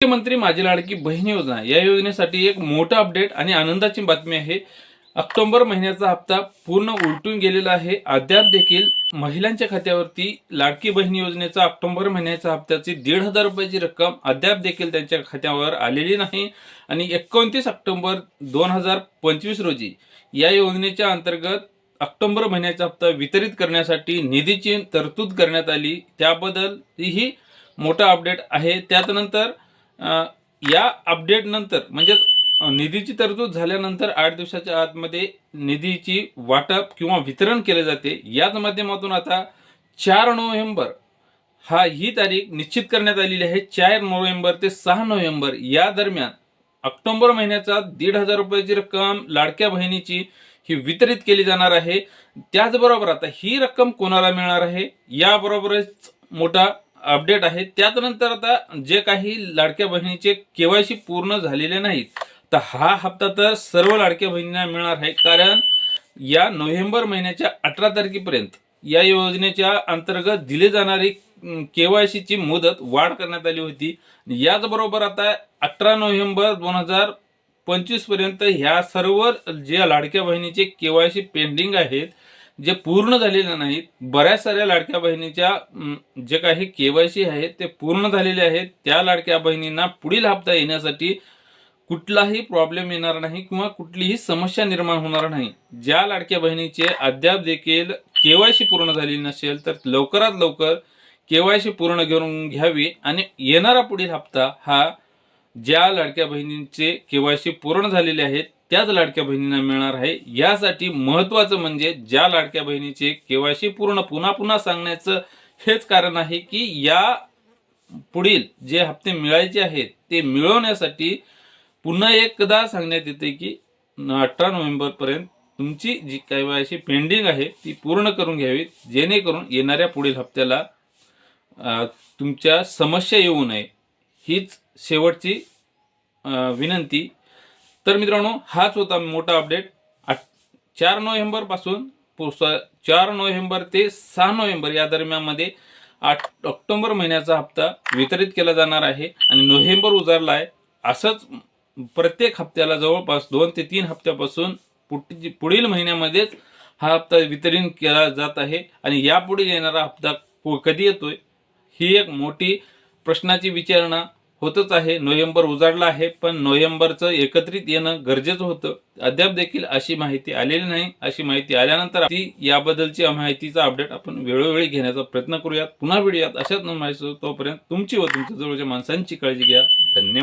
मुख्यमंत्री माझी लाडकी बहीण योजना. या योजनेसाठी एक मोठा अपडेट आणि आनंदाची बातमी आहे. ऑक्टोबर महिन्याचा हप्ता पूर्ण उलटून गेलेला आहे. अद्याप देखील महिलांच्या खात्यावरती लाडकी बहीण योजनेचा ऑक्टोबर महिन्याच्या हप्त्याची दीड हजार रुपयाची रक्कम अद्याप देखील त्यांच्या खात्यावर आलेली नाही. आणि एकोणतीस ऑक्टोबर दोन हजार पंचवीस रोजी या योजनेच्या अंतर्गत ऑक्टोबर महिन्याचा हप्ता वितरित करण्यासाठी निधीची तरतूद करण्यात आली. त्याबद्दल ही मोठा अपडेट आहे. त्यानंतर या अपडेटनंतर म्हणजेच निधीची तरतूद झाल्यानंतर आठ दिवसाच्या आतमध्ये निधीची वाटप किंवा वितरण केले जाते. याच माध्यमातून आता चार नोव्हेंबर हा ही तारीख निश्चित करण्यात आलेली आहे. चार नोव्हेंबर ते सहा नोव्हेंबर या दरम्यान ऑक्टोबर महिन्याचा दीड हजार रुपयाची रक्कम लाडक्या बहिणीची ही वितरित केली जाणार आहे. त्याचबरोबर आता ही रक्कम कोणाला मिळणार आहे? याबरोबरच मोठा अपडेट आहे. त्यानंतर आता जे काही लाडक्या बहिणीचे केवायसी पूर्ण झालेले नाहीत तर हा हप्ता तर सर्व लाडक्या बहिणींना मिळणार आहे. कारण या नोव्हेंबर महिन्याच्या अठरा तारखेपर्यंत या योजनेच्या अंतर्गत दिली जाणारी केवायसीची मुदत वाढ करण्यात आली होती. याचबरोबर आता अठरा नोव्हेंबर दोन हजार पंचवीसपर्यंत ह्या सर्व ज्या लाडक्या बहिणीचे केवायसी पेंडिंग आहेत जे पूर्ण झालेले नाहीत बऱ्याच साऱ्या लाडक्या बहिणीच्या जे काही केवायसी आहेत ते पूर्ण झालेले आहेत. त्या लाडक्या बहिणींना पुढील हप्ता येण्यासाठी कुठलाही प्रॉब्लेम येणार नाही किंवा कुठलीही समस्या निर्माण होणार नाही. ज्या लाडक्या बहिणीचे अद्याप देखील केवायसी पूर्ण झाली नसेल तर लवकरात लवकर केवायसी पूर्ण करून घ्यावी आणि येणारा पुढील हप्ता हा ज्या लाडक्या बहिणींचे केवायसी पूर्ण झालेले आहेत त्याच लाडक्या बहिणींना मिळणार आहे. यासाठी महत्वाचं म्हणजे ज्या लाडक्या बहिणीचे केवायसी पूर्ण पुन्हा पुन्हा सांगण्याचं हेच कारण आहे की या पुढील जे हप्ते मिळायचे आहेत ते मिळवण्यासाठी पुन्हा एकदा सांगण्यात येते की अठरा नोव्हेंबरपर्यंत तुमची जी केवायसी पेंडिंग आहे ती पूर्ण करून घ्यावी जेणेकरून येणाऱ्या पुढील हप्त्याला तुमच्या समस्या येऊ नये. हीच शेवटची विनंती. तर मित्रांनो हाच होता मोठा अपडेट. आठ चार नोव्हेंबरपासून पुढचा चार नोव्हेंबर ते सहा नोव्हेंबर या दरम्यानमध्ये आठ ऑक्टोंबर महिन्याचा हप्ता वितरित केला जाणार आहे आणि नोव्हेंबर उजारला आहे असंच प्रत्येक हप्त्याला जवळपास दोन ते तीन हप्त्यापासून पुढची पुढील महिन्यामध्येच हा हप्ता वितरण केला जात आहे आणि यापुढे येणारा हप्ता कधी येतोय ही एक मोठी प्रश्नाची विचारणा होतच आहे. नोव्हेंबर उजाडला आहे पण नोव्हेंबरचं एकत्रित येणं गरजेचं होतं. अद्याप देखील अशी माहिती आलेली नाही. अशी माहिती आल्यानंतर ती याबद्दलची माहितीचा अपडेट आपण वेळोवेळी घेण्याचा प्रयत्न करूयात. पुन्हा भेटूयात अशाच माहिती तोपर्यंत तुमची व तुमच्या जवळच्या माणसांची काळजी घ्या. धन्यवाद.